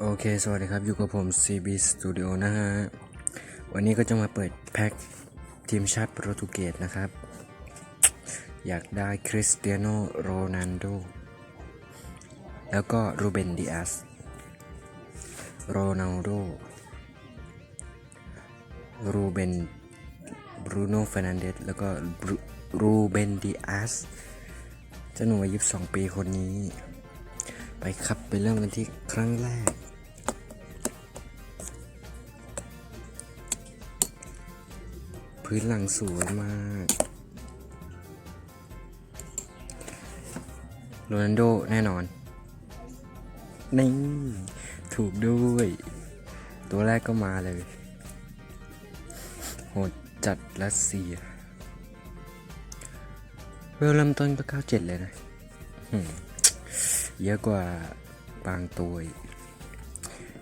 โอเค สวัสดีครับ อยู่กับผม CB Studio นะฮะ วันนี้ก็จะมาเปิดแพ็คทีมชาติโปรตุเกสนะครับ อยากได้คริสเตียโนโรนัลโด แล้วก็รูเบนดิอาสโรนัลโด รูเบนบรูโน่เฟรนันเดสแล้วก็รูเบนดิอาสเจ้าหนุ่มอายุ2ปีคนนี้ ไปครับ ไปเริ่มกันที่ครั้งแรก พื้นหลังสวยมากโรนัลโดแน่นอน นี่ ถูกด้วย ตัวแรกก็มาเลย โหดจัดรัสเซียเวลเริ่มต้นก็97เลยนะเยอะกว่าบางตัว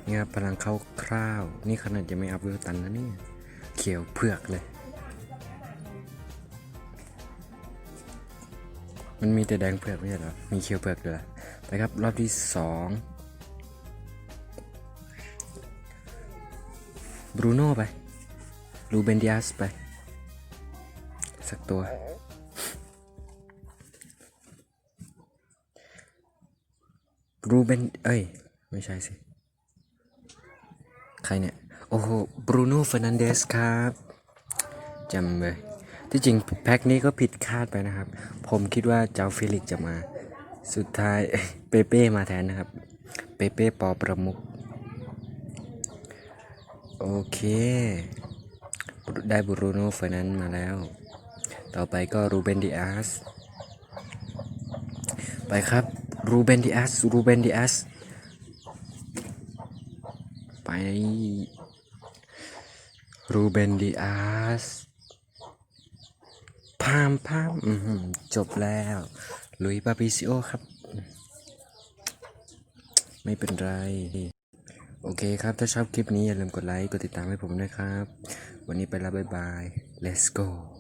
เนี่ยครับพลังเข้าคร่าว นี่ขนาดยังไม่อัพเวลตันนะเนี่ย เขียวเผือกเลย มันมีแต่แดงเผือกไม่ใช่เหรอ มีเขียวเผือกด้วยไปครับรอบที่สองบรูโน่ไปลูเบนดิอาสไป สักตัว รูเบน เอ้ย ไม่ใช่สิ ใครเนี่ย โอ้โห บรูโน่เฟรนันเดสครับจำเลย ที่จริงแพ็คนี้ก็ผิดคาดไปนะครับ ผมคิดว่าเจ้าฟิลิกจะมา สุดท้ายเปเป้มาแทนนะครับ เปเป้ปอประมุก โอเค ได้บรูโน่เฟอร์นันมาแล้ว ต่อไปก็รูเบนดิอาส ไปครับรูเบนดิอาสรูเบนดิอาส ไปรูเบนดิอาส พามพามจบแล้วลุยปาปิซิโอครับ ไม่เป็นไร โอเคครับ ถ้าชอบคลิปนี้อย่าลืมกดไลค์ กดติดตามให้ผมด้วยครับ วันนี้ไปแล้วบ๊ายบาย let's go